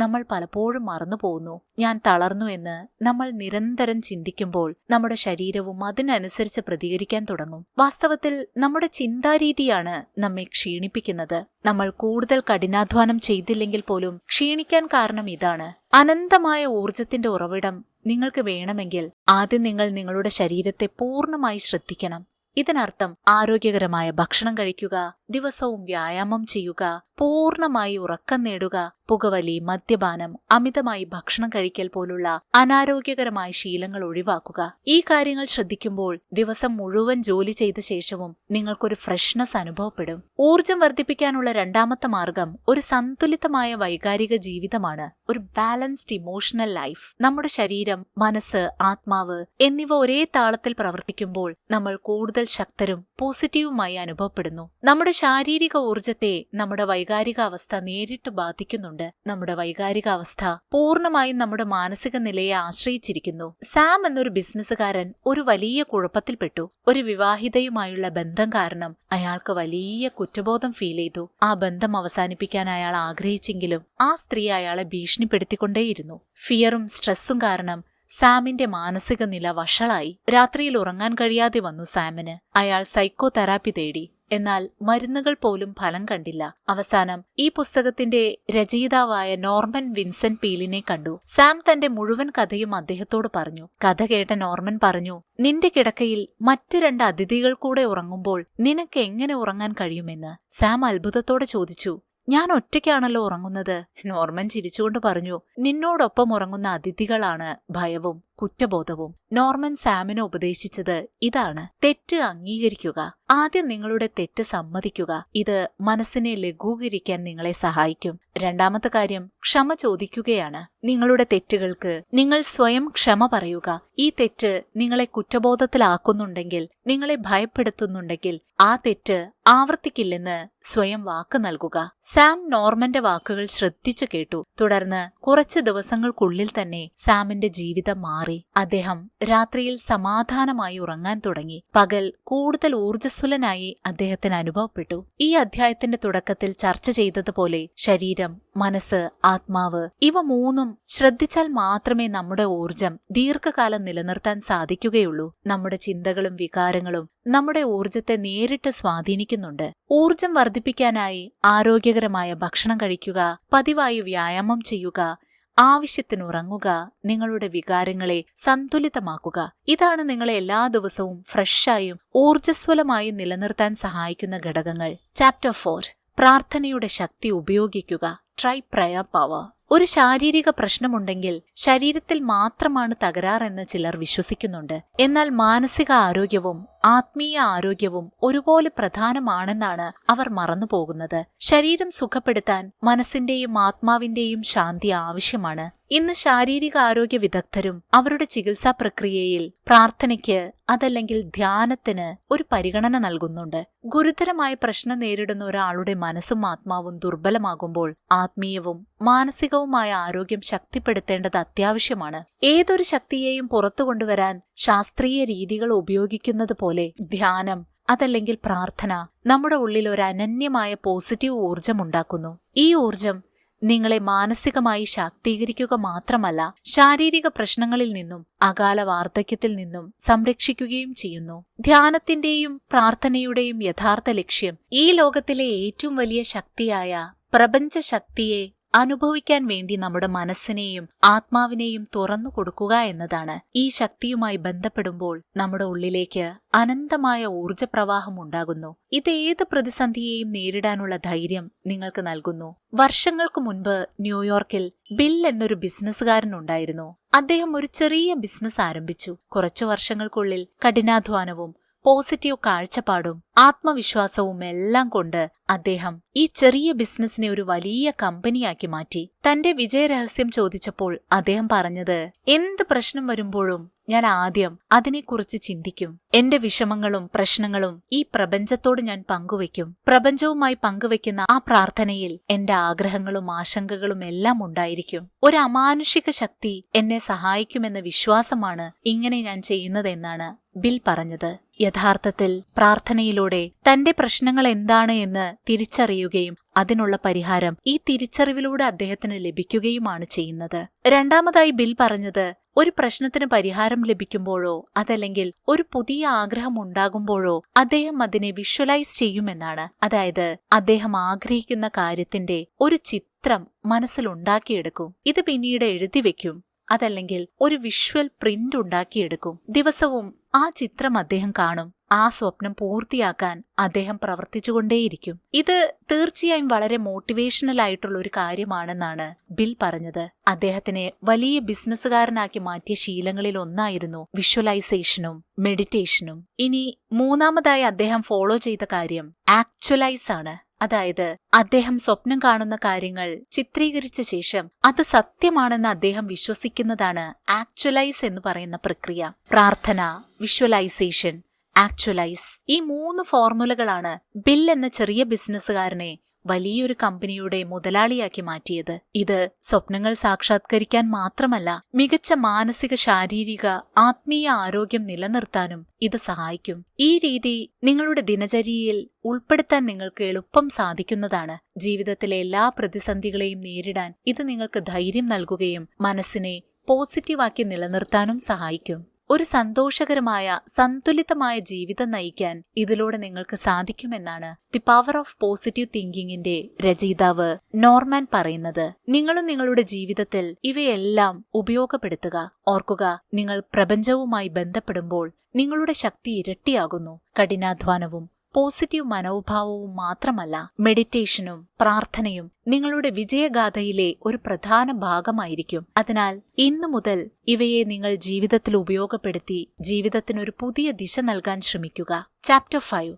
നമ്മൾ പലപ്പോഴും മറന്നു പോകുന്നു. ഞാൻ തളർന്നു എന്ന് നമ്മൾ നിരന്തരം ചിന്തിക്കുമ്പോൾ നമ്മുടെ ശരീരവും അതിനനുസരിച്ച് പ്രതികരിക്കാൻ തുടങ്ങും. വാസ്തവത്തിൽ നമ്മുടെ ചിന്താരീതിയാണ് നമ്മെ ക്ഷീണിപ്പിക്കുന്നത്. നമ്മൾ കൂടുതൽ കഠിനാധ്വാനം ചെയ്തില്ലെങ്കിൽ പോലും ക്ഷീണിക്കാൻ കാരണം ഇതാണ്. അനന്തമായ ഊർജത്തിന്റെ ഉറവിടം നിങ്ങൾക്ക് വേണമെങ്കിൽ ആദ്യം നിങ്ങൾ നിങ്ങളുടെ ശരീരത്തെ പൂർണമായി ശ്രദ്ധിക്കണം. ഇതിനർത്ഥം ആരോഗ്യകരമായ ഭക്ഷണം കഴിക്കുക ദിവസവും വ്യായാമം ചെയ്യുക പൂർണമായി ഉറക്കം നേടുക പുകവലി മദ്യപാനം അമിതമായി ഭക്ഷണം കഴിക്കൽ പോലുള്ള അനാരോഗ്യകരമായ ശീലങ്ങൾ ഒഴിവാക്കുക. ഈ കാര്യങ്ങൾ ശ്രദ്ധിക്കുമ്പോൾ ദിവസം മുഴുവൻ ജോലി ചെയ്ത ശേഷവും നിങ്ങൾക്കൊരു ഫ്രഷ്നസ് അനുഭവപ്പെടും. ഊർജം വർദ്ധിപ്പിക്കാനുള്ള രണ്ടാമത്തെ മാർഗം ഒരു സന്തുലിതമായ വൈകാരിക ജീവിതമാണ്. ഒരു ബാലൻസ്ഡ് ഇമോഷണൽ ലൈഫ്. നമ്മുടെ ശരീരം മനസ്സ് ആത്മാവ് എന്നിവ ഒരേ താളത്തിൽ പ്രവർത്തിക്കുമ്പോൾ നമ്മൾ കൂടുതൽ ശക്തരും പോസിറ്റീവുമായി അനുഭവപ്പെടുന്നു. നമ്മുടെ ശാരീരിക ഊർജത്തെ നമ്മുടെ വൈകാരിക അവസ്ഥ നേരിട്ട് ബാധിക്കുന്നുണ്ട്. നമ്മുടെ വൈകാരിക അവസ്ഥ പൂർണമായും നമ്മുടെ മാനസിക നിലയെ ആശ്രയിച്ചിരിക്കുന്നു. സാം എന്നൊരു ബിസിനസ്സുകാരൻ ഒരു വലിയ കുഴപ്പത്തിൽപ്പെട്ടു. ഒരു വിവാഹിതയുമായുള്ള ബന്ധം കാരണം അയാൾക്ക് വലിയ കുറ്റബോധം ഫീൽ ചെയ്തു. ആ ബന്ധം അവസാനിപ്പിക്കാൻ അയാൾ ആഗ്രഹിച്ചെങ്കിലും ആ സ്ത്രീ അയാളെ ഭീഷണിപ്പെടുത്തിക്കൊണ്ടേയിരുന്നു. ഫിയറും സ്ട്രെസ്സും കാരണം സാമിന്റെ മാനസിക നില വഷളായി. രാത്രിയിൽ ഉറങ്ങാൻ കഴിയാതെ വന്നു സാമിന്. അയാൾ സൈക്കോ തെറാപ്പി തേടി. എന്നാൽ മരുന്നുകൾ പോലും ഫലം കണ്ടില്ല. അവസാനം ഈ പുസ്തകത്തിന്റെ രചയിതാവായ നോർമൻ വിൻസെന്റ് പീലിനെ കണ്ടു. സാം തന്റെ മുഴുവൻ കഥയും അദ്ദേഹത്തോട് പറഞ്ഞു. കഥ കേട്ട നോർമൻ പറഞ്ഞു നിന്റെ കിടക്കയിൽ മറ്റു രണ്ട് അതിഥികൾ കൂടെ ഉറങ്ങുമ്പോൾ നിനക്ക് എങ്ങനെ ഉറങ്ങാൻ കഴിയുമെന്ന്? സാം അത്ഭുതത്തോടെ ചോദിച്ചു ഞാൻ ഒറ്റയ്ക്കാണല്ലോ ഉറങ്ങുന്നത്. നോർമൻ ചിരിച്ചുകൊണ്ട് പറഞ്ഞു നിന്നോടൊപ്പം ഉറങ്ങുന്ന അതിഥികളാണ് ഭയവും കുറ്റബോധവും നോർമൻ സാമിന് ഉപദേശിച്ചത് ഇതാണ്. തെറ്റ് അംഗീകരിക്കുക. ആദ്യം നിങ്ങളുടെ തെറ്റ് സമ്മതിക്കുക. ഇത് മനസ്സിനെ ലഘൂകരിക്കാൻ നിങ്ങളെ സഹായിക്കും. രണ്ടാമത്തെ കാര്യം ക്ഷമ ചോദിക്കുകയാണ്. നിങ്ങളുടെ തെറ്റുകൾക്ക് നിങ്ങൾ സ്വയം ക്ഷമ പറയുക. ഈ തെറ്റ് നിങ്ങളെ കുറ്റബോധത്തിലാക്കുന്നുണ്ടെങ്കിൽ നിങ്ങളെ ഭയപ്പെടുത്തുന്നുണ്ടെങ്കിൽ ആ തെറ്റ് ആവർത്തിക്കില്ലെന്ന് സ്വയം വാക്ക് നൽകുക. സാം നോർമന്റെ വാക്കുകൾ ശ്രദ്ധിച്ചു കേട്ടു. തുടർന്ന് കുറച്ച് ദിവസങ്ങൾക്കുള്ളിൽ തന്നെ സാമിന്റെ ജീവിതം മാറി. അദ്ദേഹം രാത്രിയിൽ സമാധാനമായി ഉറങ്ങാൻ തുടങ്ങി. പകൽ കൂടുതൽ ഊർജസ്വലനായി അദ്ദേഹത്തിന് അനുഭവപ്പെട്ടു. ഈ അധ്യായത്തിന്റെ തുടക്കത്തിൽ ചർച്ച ചെയ്തതുപോലെ ശരീരം മനസ്സ് ആത്മാവ് ഇവ മൂന്നും ശ്രദ്ധിച്ചാൽ മാത്രമേ നമ്മുടെ ഊർജം ദീർഘകാലം നിലനിർത്താൻ സാധിക്കുകയുള്ളൂ. നമ്മുടെ ചിന്തകളും വികാരങ്ങളും നമ്മുടെ ഊർജത്തെ നേരിട്ട് സ്വാധീനിക്കുന്നുണ്ട്. ഊർജം വർദ്ധിപ്പിക്കാനായി ആരോഗ്യകരമായ ഭക്ഷണം കഴിക്കുക പതിവായി വ്യായാമം ചെയ്യുക ആവശ്യത്തിന് ഉറങ്ങുക നിങ്ങളുടെ വികാരങ്ങളെ സന്തുലിതമാക്കുക. ഇതാണ് നിങ്ങളെ എല്ലാ ദിവസവും ഫ്രഷായും ഊർജസ്വലമായും നിലനിർത്താൻ സഹായിക്കുന്ന ഘടകങ്ങൾ. ചാപ്റ്റർ ഫോർ പ്രാർത്ഥനയുടെ ശക്തി ഉപയോഗിക്കുക. ട്രൈ പ്രയർ പവർ ഒരു ശാരീരിക പ്രശ്നമുണ്ടെങ്കിൽ ശരീരത്തിൽ മാത്രമാണ് തകരാറെന്ന് ചിലർ വിശ്വസിക്കുന്നുണ്ട്. എന്നാൽ മാനസിക ആരോഗ്യവും ആത്മീയ ആരോഗ്യവും ഒരുപോലെ പ്രധാനമാണെന്നാണ് അവർ മറന്നുപോകുന്നത്. ശരീരം സുഖപ്പെടുത്താൻ മനസ്സിന്റെയും ആത്മാവിന്റെയും ശാന്തി ആവശ്യമാണ്. ഇന്ന് ശാരീരിക ആരോഗ്യ വിദഗ്ധരും അവരുടെ ചികിത്സാ പ്രക്രിയയിൽ പ്രാർത്ഥനയ്ക്ക് അതല്ലെങ്കിൽ ധ്യാനത്തിന് ഒരു പരിഗണന നൽകുന്നുണ്ട്. ഗുരുതരമായ പ്രശ്നം നേരിടുന്ന ഒരാളുടെ മനസ്സും ആത്മാവും ദുർബലമാകുമ്പോൾ ആത്മീയവും മാനസികവുമായ ആരോഗ്യം ശക്തിപ്പെടുത്തേണ്ടത് അത്യാവശ്യമാണ്. ഏതൊരു ശക്തിയെയും പുറത്തു കൊണ്ടുവരാൻ ശാസ്ത്രീയ രീതികൾ ഉപയോഗിക്കുന്നത് പോലെ ധ്യാനം അതല്ലെങ്കിൽ പ്രാർത്ഥന നമ്മുടെ ഉള്ളിൽ ഒരു അനന്യമായ പോസിറ്റീവ് ഊർജം ഉണ്ടാക്കുന്നു. ഈ ഊർജം നിങ്ങളെ മാനസികമായി ശാക്തീകരിക്കുക മാത്രമല്ല ശാരീരിക പ്രശ്നങ്ങളിൽ നിന്നും അകാല വാർദ്ധക്യത്തിൽ നിന്നും സംരക്ഷിക്കുകയും ചെയ്യുന്നു. ധ്യാനത്തിന്റെയും പ്രാർത്ഥനയുടെയും യഥാർത്ഥ ലക്ഷ്യം ഈ ലോകത്തിലെ ഏറ്റവും വലിയ ശക്തിയായ പ്രപഞ്ച ശക്തിയെ അനുഭവിക്കാൻ വേണ്ടി നമ്മുടെ മനസ്സിനെയും ആത്മാവിനെയും തുറന്നു കൊടുക്കുക എന്നതാണ്. ഈ ശക്തിയുമായി ബന്ധപ്പെടുമ്പോൾ നമ്മുടെ ഉള്ളിലേക്ക് അനന്തമായ ഊർജപ്രവാഹം ഉണ്ടാകുന്നു. ഇത് ഏത് പ്രതിസന്ധിയെയും നേരിടാനുള്ള ധൈര്യം നിങ്ങൾക്ക് നൽകുന്നു. വർഷങ്ങൾക്ക് മുൻപ് ന്യൂയോർക്കിൽ ബിൽ എന്നൊരു ബിസിനസ്സുകാരൻ ഉണ്ടായിരുന്നു. അദ്ദേഹം ഒരു ചെറിയ ബിസിനസ് ആരംഭിച്ചു. കുറച്ചു വർഷങ്ങൾക്കുള്ളിൽ കഠിനാധ്വാനവും പോസിറ്റീവ് കാഴ്ചപ്പാടും ആത്മവിശ്വാസവും എല്ലാം കൊണ്ട് അദ്ദേഹം ഈ ചെറിയ ബിസിനസ്സിനെ ഒരു വലിയ കമ്പനിയാക്കി മാറ്റി. തന്റെ വിജയരഹസ്യം ചോദിച്ചപ്പോൾ അദ്ദേഹം പറഞ്ഞത് എന്ത് പ്രശ്നം വരുമ്പോഴും ഞാൻ ആദ്യം അതിനെക്കുറിച്ച് ചിന്തിക്കും. എന്റെ വിഷമങ്ങളും പ്രശ്നങ്ങളും ഈ പ്രപഞ്ചത്തോട് ഞാൻ പങ്കുവെക്കും പ്രപഞ്ചവുമായി പങ്കുവെക്കുന്ന ആ പ്രാർത്ഥനയിൽ എന്റെ ആഗ്രഹങ്ങളും ആശങ്കകളും എല്ലാം ഉണ്ടായിരിക്കും. ഒരു അമാനുഷിക ശക്തി എന്നെ സഹായിക്കുമെന്ന വിശ്വാസമാണ് ഇങ്ങനെ ഞാൻ ചെയ്യുന്നതെന്നാണ് ബിൽ പറഞ്ഞത്. യഥാർത്ഥത്തിൽ പ്രാർത്ഥനയിലൂടെ തന്റെ പ്രശ്നങ്ങൾ എന്താണ് എന്ന് തിരിച്ചറിയുകയും അതിനുള്ള പരിഹാരം ഈ തിരിച്ചറിവിലൂടെ അദ്ദേഹത്തിന് ലഭിക്കുകയുമാണ് ചെയ്യുന്നത്. രണ്ടാമതായി ബിൽ പറഞ്ഞത് ഒരു പ്രശ്നത്തിന് പരിഹാരം ലഭിക്കുമ്പോഴോ അതല്ലെങ്കിൽ ഒരു പുതിയ ആഗ്രഹം ഉണ്ടാകുമ്പോഴോ അദ്ദേഹം അതിനെ വിഷ്വലൈസ് ചെയ്യുമെന്നാണ്. അതായത് അദ്ദേഹം ആഗ്രഹിക്കുന്ന കാര്യത്തിന്റെ ഒരു ചിത്രം മനസ്സിലുണ്ടാക്കിയെടുക്കും. ഇത് പിന്നീട് എഴുതിവെക്കും അതല്ലെങ്കിൽ ഒരു വിഷ്വൽ പ്രിന്റ് ഉണ്ടാക്കിയെടുക്കും. ദിവസവും ആ ചിത്രം അദ്ദേഹം കാണും. ആ സ്വപ്നം പൂർത്തിയാക്കാൻ അദ്ദേഹം പ്രവർത്തിച്ചുകൊണ്ടേയിരിക്കും. ഇത് തീർച്ചയായും വളരെ മോട്ടിവേഷണൽ ആയിട്ടുള്ള ഒരു കാര്യമാണെന്നാണ് ബിൽ പറഞ്ഞത്. അദ്ദേഹത്തിനെ വലിയ ബിസിനസ്സുകാരനാക്കി മാറ്റിയ ശീലങ്ങളിൽ ഒന്നായിരുന്നു വിഷ്വലൈസേഷനും മെഡിറ്റേഷനും ഇനി മൂന്നാമതായി അദ്ദേഹം ഫോളോ ചെയ്ത കാര്യം ആക്ച്വലൈസ് ആണ്. അതായത് അദ്ദേഹം സ്വപ്നം കാണുന്ന കാര്യങ്ങൾ ചിത്രീകരിച്ച ശേഷം അത് സത്യമാണെന്ന് അദ്ദേഹം വിശ്വസിക്കുന്നതാണ് ആക്ച്വലൈസ് എന്ന് പറയുന്ന പ്രക്രിയ. പ്രാർത്ഥന വിഷ്വലൈസേഷൻ ആക്ച്വലൈസ് ഈ മൂന്ന് ഫോർമുലകളാണ് ബിൽ എന്ന ചെറിയ ബിസിനസ്സുകാരനെ വലിയൊരു കമ്പനിയുടെ മുതലാളിയാക്കി മാറ്റിയത്. ഇത് സ്വപ്നങ്ങൾ സാക്ഷാത്കരിക്കാൻ മാത്രമല്ല മികച്ച മാനസിക ശാരീരിക ആത്മീയ ആരോഗ്യം നിലനിർത്താനും ഇത് സഹായിക്കും. ഈ രീതി നിങ്ങളുടെ ദിനചര്യയിൽ ഉൾപ്പെടുത്താൻ നിങ്ങൾക്ക് എളുപ്പം സാധിക്കുന്നതാണ്. ജീവിതത്തിലെ എല്ലാ പ്രതിസന്ധികളെയും നേരിടാൻ ഇത് നിങ്ങൾക്ക് ധൈര്യം നൽകുകയും മനസ്സിനെ പോസിറ്റീവാക്കി നിലനിർത്താനും സഹായിക്കും. ഒരു സന്തോഷകരമായ സന്തുലിതമായ ജീവിതം നയിക്കാൻ ഇതിലൂടെ നിങ്ങൾക്ക് സാധിക്കുമെന്നാണ് ദി പവർ ഓഫ് പോസിറ്റീവ് തിങ്കിങ്ങിന്റെ രചയിതാവ് നോർമാൻ പറയുന്നത്. നിങ്ങളും നിങ്ങളുടെ ജീവിതത്തിൽ ഇവയെല്ലാം ഉപയോഗപ്പെടുത്തുക. ഓർക്കുക നിങ്ങൾ പ്രപഞ്ചവുമായി ബന്ധപ്പെടുമ്പോൾ നിങ്ങളുടെ ശക്തി ഇരട്ടിയാകുന്നു. കഠിനാധ്വാനവും പോസിറ്റീവ് മനോഭാവവും മാത്രമല്ല മെഡിറ്റേഷനും പ്രാർത്ഥനയും നിങ്ങളുടെ വിജയഗാഥയിലെ ഒരു പ്രധാന ഭാഗമായിരിക്കും. അതിനാൽ ഇന്നു മുതൽ ഇവയെ നിങ്ങൾ ജീവിതത്തിൽ ഉപയോഗപ്പെടുത്തി ജീവിതത്തിനൊരു പുതിയ ദിശ നൽകാൻ ശ്രമിക്കുക. ചാപ്റ്റർ ഫൈവ്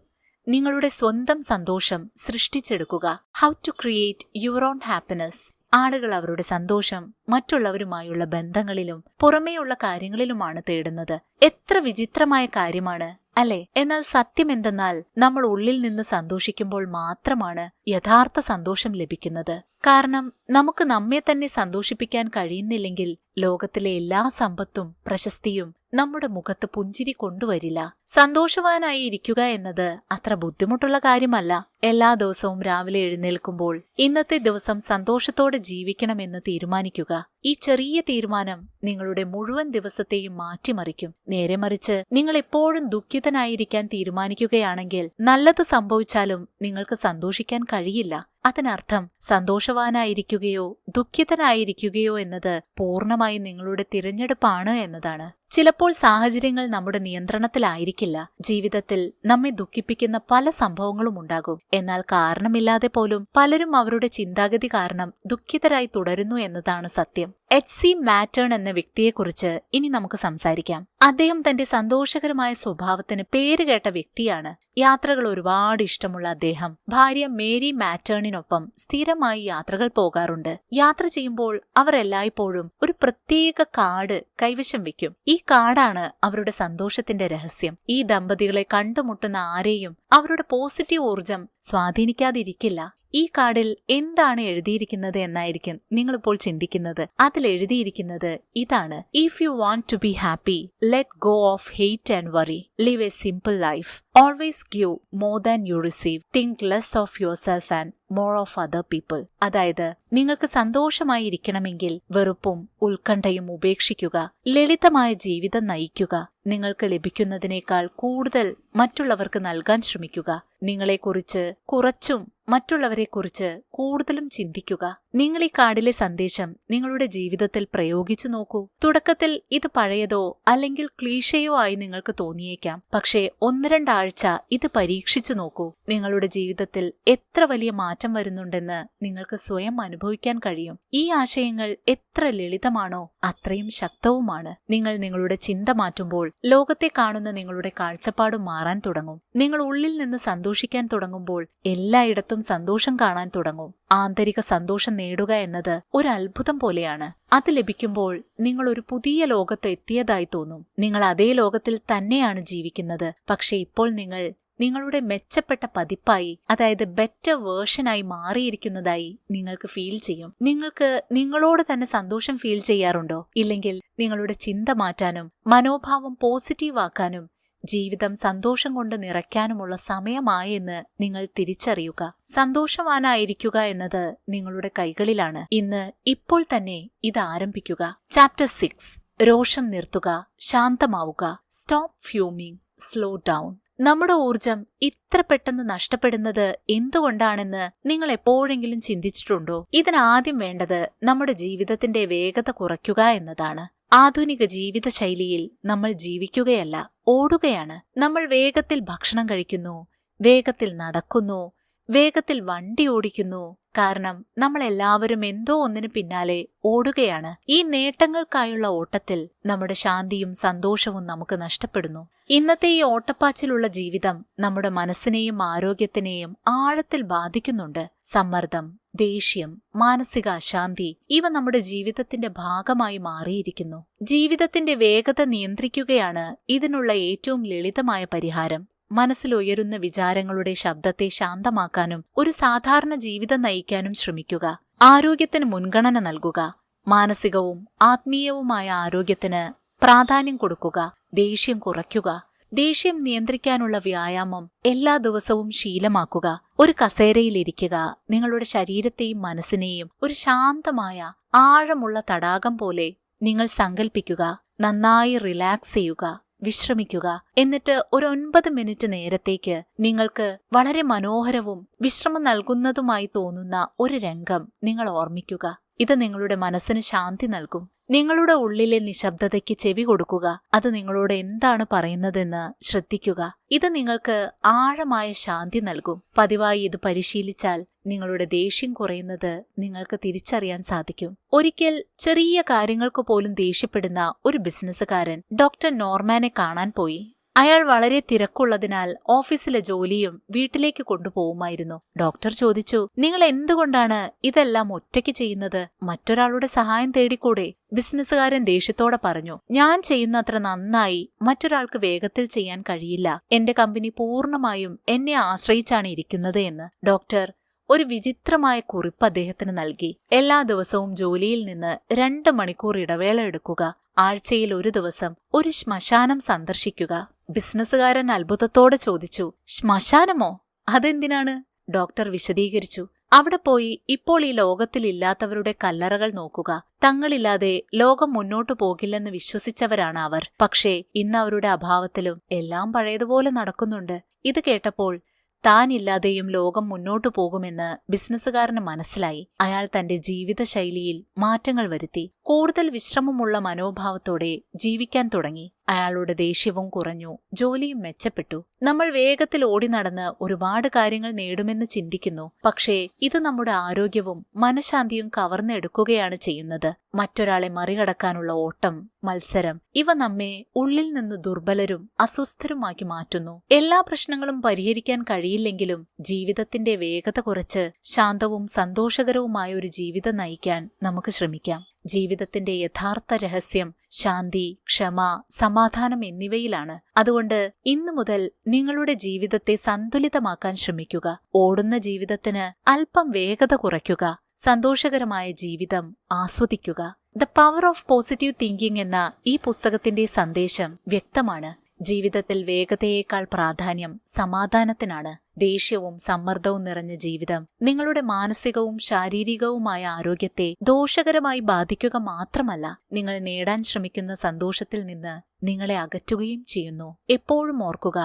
നിങ്ങളുടെ സ്വന്തം സന്തോഷം സൃഷ്ടിച്ചെടുക്കുക. How to create your own happiness ആളുകൾ അവരുടെ സന്തോഷം മറ്റുള്ളവരുമായുള്ള ബന്ധങ്ങളിലും പുറമേയുള്ള കാര്യങ്ങളിലുമാണ് തേടുന്നത്. എത്ര വിചിത്രമായ കാര്യമാണ് അല്ലെ? എന്നാൽ സത്യം എന്തെന്നാൽ നമ്മൾ ഉള്ളിൽ നിന്ന് സന്തോഷിക്കുമ്പോൾ മാത്രമാണ് യഥാർത്ഥ സന്തോഷം ലഭിക്കുന്നത്. കാരണം നമുക്ക് നമ്മെ തന്നെ സന്തോഷിപ്പിക്കാൻ കഴിയുന്നില്ലെങ്കിൽ ലോകത്തിലെ എല്ലാ സമ്പത്തും പ്രശസ്തിയും നമ്മുടെ മുഖത്ത് പുഞ്ചിരി കൊണ്ടുവരില്ല. സന്തോഷവാനായി ഇരിക്കുക എന്നത് അത്ര ബുദ്ധിമുട്ടുള്ള കാര്യമല്ല. എല്ലാ ദിവസവും രാവിലെ എഴുന്നേൽക്കുമ്പോൾ ഇന്നത്തെ ദിവസം സന്തോഷത്തോടെ ജീവിക്കണമെന്ന് തീരുമാനിക്കുക. ഈ ചെറിയ തീരുമാനം നിങ്ങളുടെ മുഴുവൻ ദിവസത്തെയും മാറ്റിമറിക്കും. നേരെ മറിച്ച് നിങ്ങൾ എപ്പോഴും ദുഃഖിതനായിരിക്കാൻ തീരുമാനിക്കുകയാണെങ്കിൽ നല്ലത് സംഭവിച്ചാലും നിങ്ങൾക്ക് സന്തോഷിക്കാൻ കഴിയില്ല. അതിനർത്ഥം സന്തോഷവാനായിരിക്കുകയോ ദുഃഖിതനായിരിക്കുകയോ എന്നത് പൂർണമായും നിങ്ങളുടെ തിരഞ്ഞെടുപ്പാണ് എന്നതാണ്. ചിലപ്പോൾ സാഹചര്യങ്ങൾ നമ്മുടെ നിയന്ത്രണത്തിലായിരിക്കില്ല. ജീവിതത്തിൽ നമ്മെ ദുഃഖിപ്പിക്കുന്ന പല സംഭവങ്ങളും ഉണ്ടാകും. എന്നാൽ കാരണമില്ലാതെ പോലും പലരും അവരുടെ ചിന്താഗതി കാരണം ദുഃഖിതരായി തുടരുന്നു എന്നതാണ് സത്യം. എച്ച് സി മാറ്റേൺ എന്ന വ്യക്തിയെക്കുറിച്ച് ഇനി നമുക്ക് സംസാരിക്കാം. അദ്ദേഹം തന്റെ സന്തോഷകരമായ സ്വഭാവത്തിന് പേരുകേട്ട വ്യക്തിയാണ്. യാത്രകൾ ഒരുപാട് ഇഷ്ടമുള്ള അദ്ദേഹം. ഭാര്യ മേരി മാറ്റേണിനൊപ്പം സ്ഥിരമായി യാത്രകൾ പോകാറുണ്ട്. യാത്ര ചെയ്യുമ്പോൾ അവർ എല്ലായ്പ്പോഴും ഒരു പ്രത്യേക കാർഡ് കൈവശം വെക്കും ഈ കാർഡാണ് അവരുടെ സന്തോഷത്തിന്റെ രഹസ്യം. ഈ ദമ്പതികളെ കണ്ടുമുട്ടുന്ന ആരെയും അവരുടെ പോസിറ്റീവ് ഊർജം സ്വാധീനിക്കാതിരിക്കില്ല. ഈ കാർഡിൽ എന്താണ് എഴുതിയിരിക്കുന്നത് എന്നായിരിക്കും നിങ്ങൾ ഇപ്പോൾ ചിന്തിക്കുന്നത്. അതിൽ എഴുതിയിരിക്കുന്നത് ഇതാണ്. If you want to be happy let go of hate and worry live a simple life always give more than you receive think less of yourself and more of other people അതായത് നിങ്ങൾക്ക് സന്തോഷമായി ഇരിക്കണമെങ്കിൽ വെറുപ്പും ഉത്കണ്ഠയും ഉപേക്ഷിക്കുക ലളിതമായ ജീവിതം നയിക്കുക. നിങ്ങൾക്ക് ലഭിക്കുന്നതിനേക്കാൾ കൂടുതൽ മറ്റുള്ളവർക്ക് നൽകാൻ ശ്രമിക്കുക. നിങ്ങളെക്കുറിച്ച് കുറച്ചും മറ്റുള്ളവരെക്കുറിച്ച് കൂടുതലും ചിന്തിക്കുക. നിങ്ങൾ ഈ കാർഡിലെ സന്ദേശം നിങ്ങളുടെ ജീവിതത്തിൽ പ്രയോഗിച്ചു നോക്കൂ. തുടക്കത്തിൽ ഇത് പഴയതോ അല്ലെങ്കിൽ ക്ലീശയോ ആയി നിങ്ങൾക്ക് തോന്നിയേക്കാം. പക്ഷേ ഒന്ന് രണ്ടാഴ്ച ഇത് പരീക്ഷിച്ചു നോക്കൂ. നിങ്ങളുടെ ജീവിതത്തിൽ എത്ര വലിയ മാറ്റം വരുന്നുണ്ടെന്ന് നിങ്ങൾക്ക് സ്വയം അനുഭവിക്കാൻ കഴിയും. ഈ ആശയങ്ങൾ എത്ര ലളിതമാണോ അത്രയും ശക്തവുമാണ്. നിങ്ങൾ നിങ്ങളുടെ ചിന്ത മാറ്റുമ്പോൾ ലോകത്തെ കാണുന്ന നിങ്ങളുടെ കാഴ്ചപ്പാട് മാറാൻ തുടങ്ങും. നിങ്ങൾ ഉള്ളിൽ നിന്ന് സന്തോഷിക്കാൻ തുടങ്ങുമ്പോൾ എല്ലായിടത്തും സന്തോഷം കാണാൻ തുടങ്ങും. ആന്തരിക സന്തോഷം നേടുക എന്നത് ഒരു അത്ഭുതം പോലെയാണ്. അത് ലഭിക്കുമ്പോൾ നിങ്ങൾ ഒരു പുതിയ ലോകത്ത് എത്തിയതായി തോന്നും. നിങ്ങൾ അതേ ലോകത്തിൽ തന്നെയാണ് ജീവിക്കുന്നത്. പക്ഷേ ഇപ്പോൾ നിങ്ങൾ നിങ്ങളുടെ മെച്ചപ്പെട്ട പതിപ്പായി അതായത് ബെറ്റർ വേർഷനായി മാറിയിരിക്കുന്നതായി നിങ്ങൾക്ക് ഫീൽ ചെയ്യും. നിങ്ങൾക്ക് നിങ്ങളോട് തന്നെ സന്തോഷം ഫീൽ ചെയ്യാറുണ്ടോ? ഇല്ലെങ്കിൽ നിങ്ങളുടെ ചിന്ത മാറ്റാനും മനോഭാവം പോസിറ്റീവ് ആക്കാനും ജീവിതം സന്തോഷം കൊണ്ട് നിറയ്ക്കാനുമുള്ള സമയമായെന്ന് നിങ്ങൾ തിരിച്ചറിയുക. സന്തോഷവാനായിരിക്കുക എന്നത് നിങ്ങളുടെ കൈകളിലാണ്. ഇന്ന് ഇപ്പോൾ തന്നെ ഇത് ആരംഭിക്കുക. ചാപ്റ്റർ സിക്സ് രോഷം നിർത്തുക ശാന്തമാവുക. സ്റ്റോപ്പ് ഫ്യൂമിംഗ് സ്ലോ ഡൗൺ നമ്മുടെ ഊർജം ഇത്ര പെട്ടെന്ന് നഷ്ടപ്പെടുന്നത് എന്തുകൊണ്ടാണെന്ന് നിങ്ങൾ എപ്പോഴെങ്കിലും ചിന്തിച്ചിട്ടുണ്ടോ? ഇതിനാദ്യം വേണ്ടത് നമ്മുടെ ജീവിതത്തിന്റെ വേഗത കുറയ്ക്കുക എന്നതാണ്. ആധുനിക ജീവിതശൈലിയിൽ നമ്മൾ ജീവിക്കുകയല്ല ഓടുകയാണ്. നമ്മൾ വേഗത്തിൽ ഭക്ഷണം കഴിക്കുന്നു വേഗത്തിൽ നടക്കുന്നു വേഗത്തിൽ വണ്ടി ഓടിക്കുന്നു. കാരണം നമ്മൾ എല്ലാവരും എന്തോ ഒന്നിനു പിന്നാലെ ഓടുകയാണ്. ഈ നേട്ടങ്ങൾക്കായുള്ള ഓട്ടത്തിൽ നമ്മുടെ ശാന്തിയും സന്തോഷവും നമുക്ക് നഷ്ടപ്പെടുന്നു. ഇന്നത്തെ ഈ ഓട്ടപ്പാച്ചിലുള്ള ജീവിതം നമ്മുടെ മനസ്സിനെയും ആരോഗ്യത്തിനെയും ആഴത്തിൽ ബാധിക്കുന്നുണ്ട്. സമ്മർദ്ദം ദേഷ്യം മാനസിക അശാന്തി ഇവ നമ്മുടെ ജീവിതത്തിന്റെ ഭാഗമായി മാറിയിരിക്കുന്നു. ജീവിതത്തിന്റെ വേഗത നിയന്ത്രിക്കുകയാണ് ഇതിനുള്ള ഏറ്റവും ലളിതമായ പരിഹാരം. മനസ്സിലുയരുന്ന വിചാരങ്ങളുടെ ശബ്ദത്തെ ശാന്തമാക്കാനും ഒരു സാധാരണ ജീവിതം നയിക്കാനും ശ്രമിക്കുക. ആരോഗ്യത്തിന് മുൻഗണന നൽകുക. മാനസികവും ആത്മീയവുമായ ആരോഗ്യത്തിന് പ്രാധാന്യം കൊടുക്കുക. ദേഷ്യം കുറയ്ക്കുക. ദേഷ്യം നിയന്ത്രിക്കാനുള്ള വ്യായാമം എല്ലാ ദിവസവും ശീലമാക്കുക. ഒരു കസേരയിലിരിക്കുക നിങ്ങളുടെ ശരീരത്തെയും മനസ്സിനെയും ഒരു ശാന്തമായ ആഴമുള്ള തടാകം പോലെ നിങ്ങൾ സങ്കൽപ്പിക്കുക നന്നായി റിലാക്സ് ചെയ്യുക വിശ്രമിക്കുക. എന്നിട്ട് ഒരു ഒൻപത് മിനിറ്റ് നേരത്തേക്ക് നിങ്ങൾക്ക് വളരെ മനോഹരവും വിശ്രമം നൽകുന്നതുമായി തോന്നുന്ന ഒരു രംഗം നിങ്ങൾ ഓർമ്മിക്കുക. ഇത് നിങ്ങളുടെ മനസ്സിന് ശാന്തി നൽകും. നിങ്ങളുടെ ഉള്ളിലെ നിശബ്ദതയ്ക്ക് ചെവി കൊടുക്കുക. അത് നിങ്ങളോട് എന്താണ് പറയുന്നതെന്ന് ശ്രദ്ധിക്കുക. ഇത് നിങ്ങൾക്ക് ആഴമായ ശാന്തി നൽകും. പതിവായി ഇത് പരിശീലിച്ചാൽ നിങ്ങളുടെ ദേഷ്യം കുറയുന്നത് നിങ്ങൾക്ക് തിരിച്ചറിയാൻ സാധിക്കും. ഒരിക്കൽ ചെറിയ കാര്യങ്ങൾക്ക് പോലും ദേഷ്യപ്പെടുന്ന ഒരു ബിസിനസ്സുകാരൻ ഡോക്ടർ നോർമാനെ കാണാൻ പോയി. അയാൾ വളരെ തിരക്കുള്ളതിനാൽ ഓഫീസിലെ ജോലിയും വീട്ടിലേക്ക് കൊണ്ടുപോകുമായിരുന്നു ഡോക്ടർ ചോദിച്ചു നിങ്ങൾ എന്തുകൊണ്ടാണ് ഇതെല്ലാം ഒറ്റയ്ക്ക് ചെയ്യുന്നത്? മറ്റൊരാളുടെ സഹായം തേടിക്കൂടെ? ബിസിനസ്സുകാരൻ ദേഷ്യത്തോടെ പറഞ്ഞു ഞാൻ ചെയ്യുന്നത്ര നന്നായി മറ്റൊരാൾക്ക് വേഗത്തിൽ ചെയ്യാൻ കഴിയില്ല. എന്റെ കമ്പനി പൂർണമായും എന്നെ ആശ്രയിച്ചാണ് ഇരിക്കുന്നത് എന്ന്. ഡോക്ടർ ഒരു വിചിത്രമായ കുറിപ്പ് അദ്ദേഹത്തിന് നൽകി. എല്ലാ ദിവസവും ജോലിയിൽ നിന്ന് രണ്ട് മണിക്കൂർ ഇടവേള എടുക്കുക ആഴ്ചയിൽ ഒരു ദിവസം ഒരു ശ്മശാനം സന്ദർശിക്കുക. ബിസിനസ്സുകാരൻ അത്ഭുതത്തോടെ ചോദിച്ചു ശ്മശാനമോ? അതെന്തിനാണ്? ഡോക്ടർ വിശദീകരിച്ചു അവിടെ പോയി ഇപ്പോൾ ഈ ലോകത്തിലില്ലാത്തവരുടെ കല്ലറകൾ നോക്കുക. തങ്ങളില്ലാതെ ലോകം മുന്നോട്ടു പോകില്ലെന്ന് വിശ്വസിച്ചവരാണ് അവർ. പക്ഷേ ഇന്ന് അവരുടെ അഭാവത്തിലും എല്ലാം പഴയതുപോലെ നടക്കുന്നുണ്ട്. ഇത് കേട്ടപ്പോൾ താനില്ലാതെയും ലോകം മുന്നോട്ടു പോകുമെന്ന് ബിസിനസ്സുകാരന് മനസ്സിലായി. അയാൾ തന്റെ ജീവിതശൈലിയിൽ മാറ്റങ്ങൾ വരുത്തി. കൂടുതൽ വിശ്രമമുള്ള മനോഭാവത്തോടെ ജീവിക്കാൻ തുടങ്ങി. അയാളുടെ ദേഷ്യവും കുറഞ്ഞു. ജോലിയും മെച്ചപ്പെട്ടു. നമ്മൾ വേഗത്തിൽ ഓടി നടന്ന് ഒരുപാട് കാര്യങ്ങൾ നേടുമെന്ന് ചിന്തിക്കുന്നു. പക്ഷേ ഇത് നമ്മുടെ ആരോഗ്യവും മനഃശാന്തിയും കവർന്നെടുക്കുകയാണ് ചെയ്യുന്നത്. മറ്റൊരാളെ മറികടക്കാനുള്ള ഓട്ടം മത്സരം ഇവ നമ്മെ ഉള്ളിൽ നിന്ന് ദുർബലരും അസ്വസ്ഥരുമാക്കി മാറ്റുന്നു. എല്ലാ പ്രശ്നങ്ങളും പരിഹരിക്കാൻ കഴിയില്ലെങ്കിലും ജീവിതത്തിന്റെ വേഗത കുറച്ച് ശാന്തവും സന്തോഷകരവുമായ ഒരു ജീവിതം നയിക്കാൻ നമുക്ക് ശ്രമിക്കാം. ജീവിതത്തിന്റെ യഥാർത്ഥ രഹസ്യം ശാന്തി ക്ഷമ സമാധാനം എന്നിവയിലാണ്. അതുകൊണ്ട് ഇന്നു മുതൽ നിങ്ങളുടെ ജീവിതത്തെ സന്തുലിതമാക്കാൻ ശ്രമിക്കുക. ഓടുന്ന ജീവിതത്തിന് അല്പം വേഗത കുറയ്ക്കുക. സന്തോഷകരമായ ജീവിതം ആസ്വദിക്കുക. The power of positive thinking എന്ന ഈ പുസ്തകത്തിന്റെ സന്ദേശം വ്യക്തമാണ്. ജീവിതത്തിൽ വേഗതയേക്കാൾ പ്രാധാന്യം സമാധാനത്തിനാണ്. ദേഷ്യവും സമ്മർദ്ദവും നിറഞ്ഞ ജീവിതം. നിങ്ങളുടെ മാനസികവും ശാരീരികവുമായ ആരോഗ്യത്തെ ദോഷകരമായി ബാധിക്കുക മാത്രമല്ല നിങ്ങൾ നേടാൻ ശ്രമിക്കുന്ന സന്തോഷത്തിൽ നിന്ന് നിങ്ങളെ അകറ്റുകയും ചെയ്യുന്നു. എപ്പോഴും ഓർക്കുക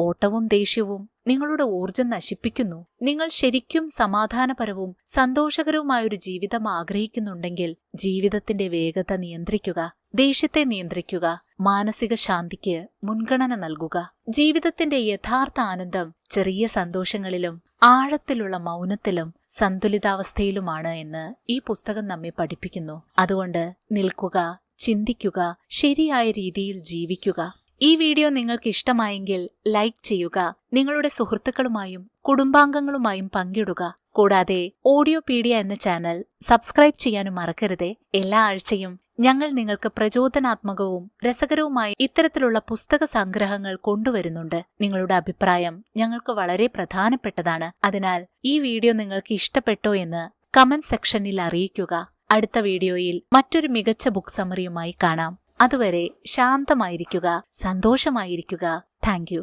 ഓട്ടവും ദേഷ്യവും നിങ്ങളുടെ ഊർജം നശിപ്പിക്കുന്നു. നിങ്ങൾ ശരിക്കും സമാധാനപരവും സന്തോഷകരവുമായൊരു ജീവിതം ആഗ്രഹിക്കുന്നുണ്ടെങ്കിൽ ജീവിതത്തിന്റെ വേഗത നിയന്ത്രിക്കുക ദേഷ്യത്തെ നിയന്ത്രിക്കുക മാനസിക ശാന്തിക്ക് മുൻഗണന നൽകുക. ജീവിതത്തിന്റെ യഥാർത്ഥ ആനന്ദം ചെറിയ സന്തോഷങ്ങളിലും ആഴത്തിലുള്ള മൗനത്തിലും സന്തുലിതാവസ്ഥയിലുമാണ് എന്ന് ഈ പുസ്തകം നമ്മെ പഠിപ്പിക്കുന്നു. അതുകൊണ്ട് നിൽക്കുക ചിന്തിക്കുക ശരിയായ രീതിയിൽ ജീവിക്കുക. ഈ വീഡിയോ നിങ്ങൾക്ക് ഇഷ്ടമായെങ്കിൽ ലൈക്ക് ചെയ്യുക നിങ്ങളുടെ സുഹൃത്തുക്കളുമായും കുടുംബാംഗങ്ങളുമായും പങ്കിടുക. കൂടാതെ ഓഡിയോ പീഡിയ എന്ന ചാനൽ സബ്സ്ക്രൈബ് ചെയ്യാനും മറക്കരുതേ. എല്ലാ ആഴ്ചയും ഞങ്ങൾ നിങ്ങൾക്ക് പ്രചോദനാത്മകവും രസകരവുമായ ഇത്തരത്തിലുള്ള പുസ്തക സംഗ്രഹങ്ങൾ കൊണ്ടുവരുന്നുണ്ട്. നിങ്ങളുടെ അഭിപ്രായം ഞങ്ങൾക്ക് വളരെ പ്രധാനപ്പെട്ടതാണ്. അതിനാൽ ഈ വീഡിയോ നിങ്ങൾക്ക് ഇഷ്ടപ്പെട്ടോ എന്ന് കമന്റ് സെക്ഷനിൽ അറിയിക്കുക. അടുത്ത വീഡിയോയിൽ മറ്റൊരു മികച്ച ബുക്ക് സമറിയുമായി കാണാം. അതുവരെ ശാന്തമായിരിക്കുക സന്തോഷമായിരിക്കുക. താങ്ക്